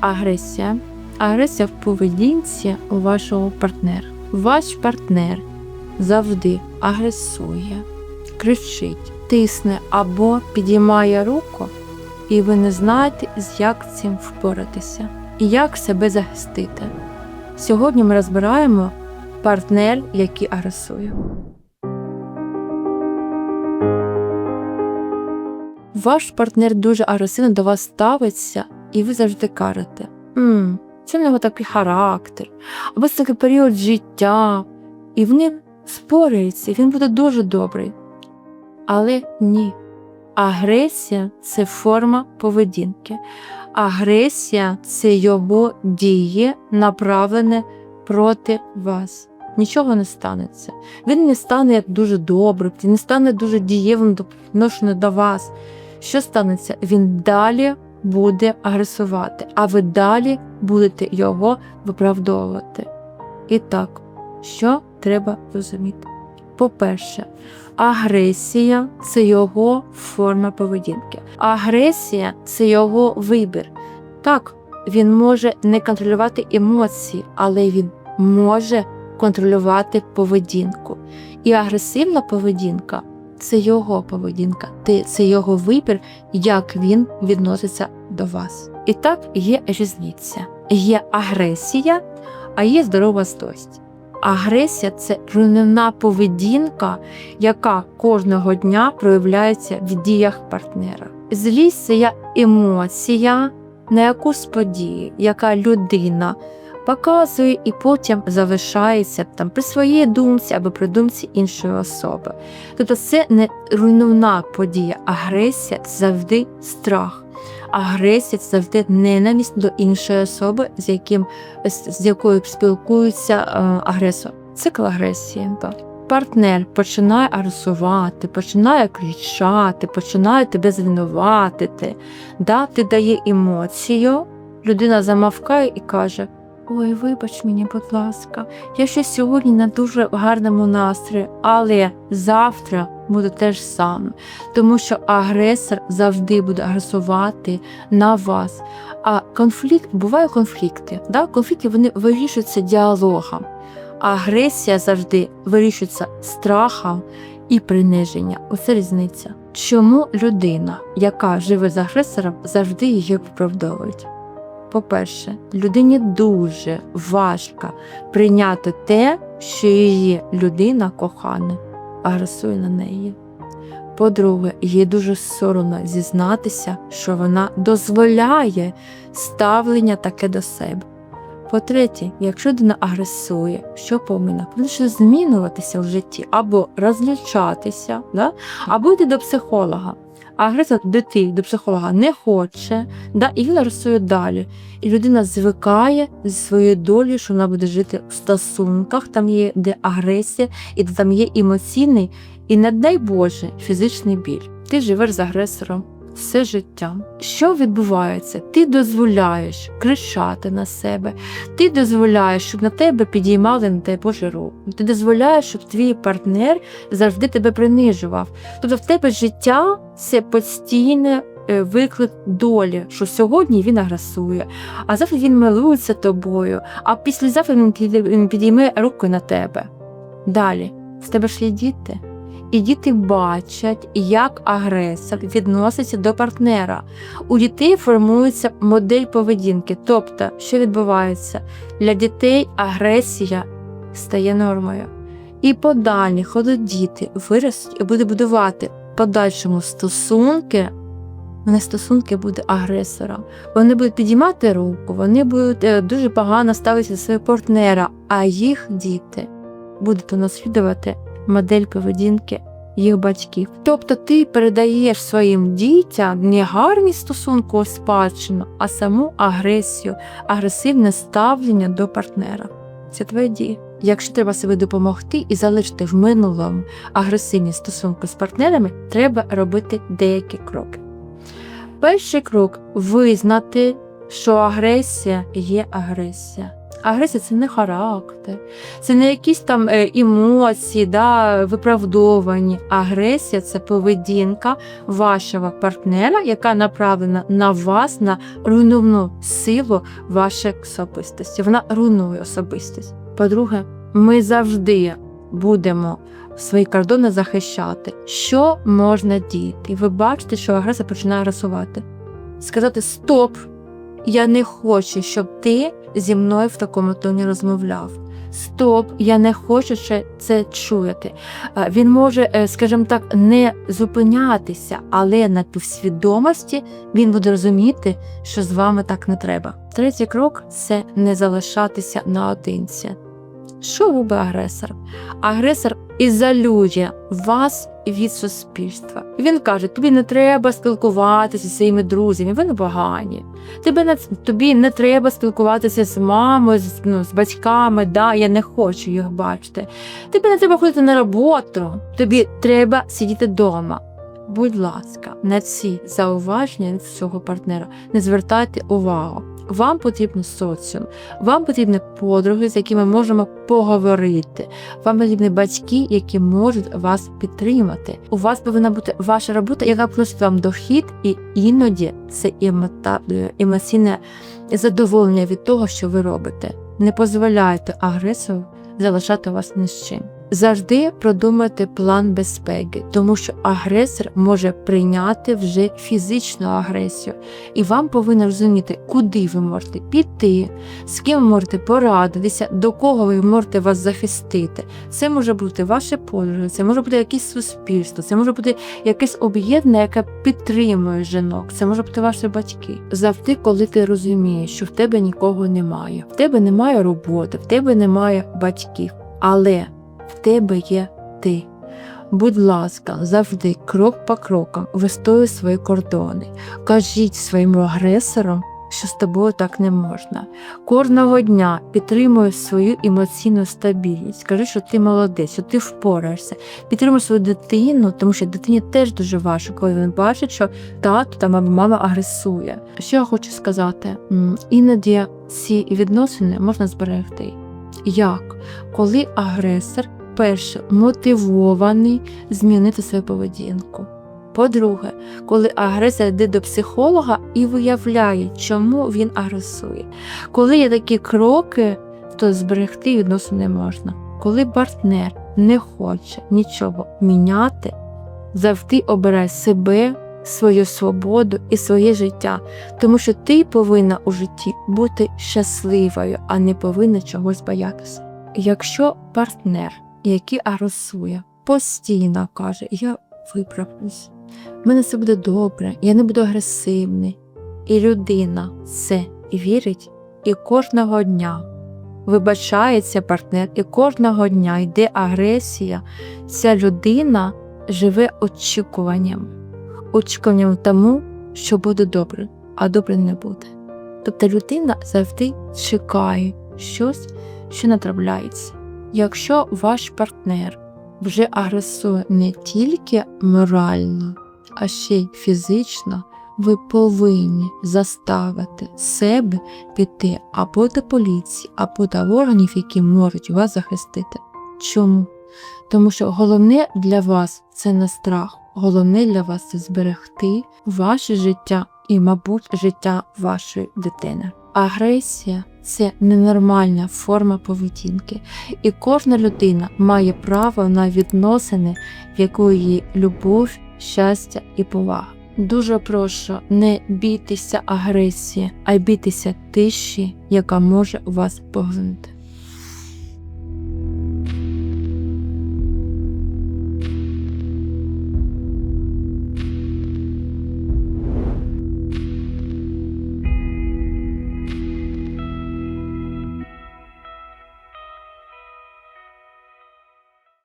агресія. Агресія в поведінці у вашого партнера. Ваш партнер завжди агресує, кричить, тисне або підіймає руку, і ви не знаєте, як цим впоратися і як себе захистити. Сьогодні ми розбираємо партнер, який агресує. Ваш партнер дуже агресивно до вас ставиться, і ви завжди кажете: «М, це в нього такий характер, або це такий період життя, і вони спорюються, і він буде дуже добрий. Але ні. Агресія це форма поведінки. Агресія це його дії, направлене проти вас. Нічого не станеться. Він не стане як дуже добрим, не стане дуже дієвим до до вас. Що станеться? Він далі буде агресувати, а ви далі будете його виправдовувати. І так, що треба розуміти? По-перше, агресія це його форма поведінки. Агресія це його вибір. Так, він може не контролювати емоції, але він може контролювати поведінку. І агресивна поведінка це його поведінка, це його вибір, як він відноситься до вас. І так є різниця. Є агресія, а є здорова злость. Агресія це руйнівна поведінка, яка кожного дня проявляється в діях партнера. Злість це емоція на якусь подію, яка людина показує і потім залишається там при своїй думці або при думці іншої особи. Тобто це не руйнівна подія. Агресія це завжди страх. Агресія це завжди ненависть до іншої особи, з яким з якою спілкується е, агресор. Цикл агресії. Так. Партнер починає агресувати, починає кричати, починає тебе звинуватити. Да, ти дає емоцію, людина замовкає і каже: Ой, вибач мені, будь ласка, я ще сьогодні на дуже гарному настрої, але завтра буде те ж саме, тому що агресор завжди буде агресувати на вас. А конфлікт буває конфлікти. Да? Конфлікти вони вирішуються діалогом. Агресія завжди вирішується страхом і приниженням. Оце різниця. Чому людина, яка живе з агресором, завжди її виправдовують? По-перше, людині дуже важко прийняти те, що її людина кохана агресує на неї. По-друге, їй дуже соромно зізнатися, що вона дозволяє ставлення таке до себе. По-третє, якщо людина агресує, що повинна? Повинна щось змінюватися в житті, або розлічатися, да? або йти до психолога. Агресор дити до психолога не хоче, да? і він рисує далі. І людина звикає зі своєю долею, що вона буде жити в стосунках, там є де агресія, і там є емоційний, і не дай Боже, фізичний біль. Ти живеш з агресором все життя. Що відбувається? Ти дозволяєш кричати на себе, ти дозволяєш, щоб на тебе підіймали на тебе Боже руку. Ти дозволяєш, щоб твій партнер завжди тебе принижував. Тобто в тебе життя це постійне. Виклик долі, що сьогодні він агресує, а завтра він милується тобою, а післязавтра він підійме руку на тебе. Далі, в тебе ж є діти. І діти бачать, як агресор відноситься до партнера. У дітей формується модель поведінки. Тобто, що відбувається? Для дітей агресія стає нормою. І подалі, коли діти виростуть і будуть будувати подальшому стосунки, вони стосунки будуть агресором. Вони будуть підіймати руку, вони будуть е, дуже погано ставитися до свого партнера, а їх діти будуть унаслідувати модель поведінки їх батьків. Тобто ти передаєш своїм дітям не гарні стосунки у спадщину, а саму агресію, агресивне ставлення до партнера. Це твої дії. Якщо треба собі допомогти і залишити в минулому агресивні стосунки з партнерами, треба робити деякі кроки. Перший крок визнати, що агресія є агресія. Агресія це не характер, це не якісь там е, емоції, да, виправдовані. Агресія це поведінка вашого партнера, яка направлена на вас, на руйнівну силу вашої особистості. Вона руйнує особистість. По-друге, ми завжди будемо свої кордони захищати. Що можна діяти? І ви бачите, що агресор починає агресувати. Сказати Стоп! Я не хочу, щоб ти зі мною в такому тоні розмовляв. Стоп, я не хочу ще це чути. Е, Він може, е, скажімо так, не зупинятися, але на півсвідомості він буде розуміти, що з вами так не треба. Третій крок це не залишатися наодинці. Що робить агресор? Агресор ізолює вас від суспільства. Він каже: тобі не треба спілкуватися зі своїми друзями, ви не погані. Тебе не, тобі не треба спілкуватися з мамою, з, ну, з батьками, да, я не хочу їх бачити. Тобі не треба ходити на роботу, тобі треба сидіти вдома. Будь ласка, на ці зауваження від цього партнера не звертайте увагу. Вам потрібен соціум, вам потрібні подруги, з якими можемо поговорити. Вам потрібні батьки, які можуть вас підтримати. У вас повинна бути ваша робота, яка приносить вам дохід, і іноді це емота- емоційне задоволення від того, що ви робите. Не дозволяйте агресору залишати вас ні з чим. Завжди продумайте план безпеки, тому що агресор може прийняти вже фізичну агресію, і вам повинно розуміти, куди ви можете піти, з ким ви можете порадитися, до кого ви можете вас захистити. Це може бути ваше подруги, це може бути якесь суспільство, це може бути якесь об'єднання, яке підтримує жінок, це може бути ваші батьки. Завжди, коли ти розумієш, що в тебе нікого немає, в тебе немає роботи, в тебе немає батьків, але в тебе є ти. Будь ласка, завжди крок по крокам вистоюй свої кордони. Кажіть своїм агресорам, що з тобою так не можна. Кожного дня підтримуй свою емоційну стабільність. Кажи, що ти молодець, що ти впораєшся. Підтримуй свою дитину, тому що дитині теж дуже важко, коли він бачить, що тато та мама агресує. Що я хочу сказати? Іноді ці відносини можна зберегти. Як? Коли агресор перше мотивований змінити свою поведінку. По-друге, коли агресор йде до психолога і виявляє, чому він агресує. Коли є такі кроки, то зберегти відносини не можна. Коли партнер не хоче нічого міняти, завжди обирай себе, свою свободу і своє життя, тому що ти повинна у житті бути щасливою, а не повинна чогось боятися. Якщо партнер, який агресує, постійно каже, я виправлюсь, в мене все буде добре, я не буду агресивний. І людина це вірить, і кожного дня вибачається партнер, і кожного дня йде агресія. Ця людина живе очікуванням, очікуванням тому, що буде добре, а добре не буде. Тобто людина завжди чекає щось, що натрапляється. Якщо ваш партнер вже агресує не тільки морально, а ще й фізично, ви повинні заставити себе піти або до поліції, або до органів, які можуть вас захистити. Чому? Тому що головне для вас це не страх, головне для вас це зберегти ваше життя і, мабуть, життя вашої дитини. Агресія це ненормальна форма поведінки, і кожна людина має право на відносини, в якої любов, щастя і повага. Дуже прошу не бійтеся агресії, а бійтеся тиші, яка може вас поглинути.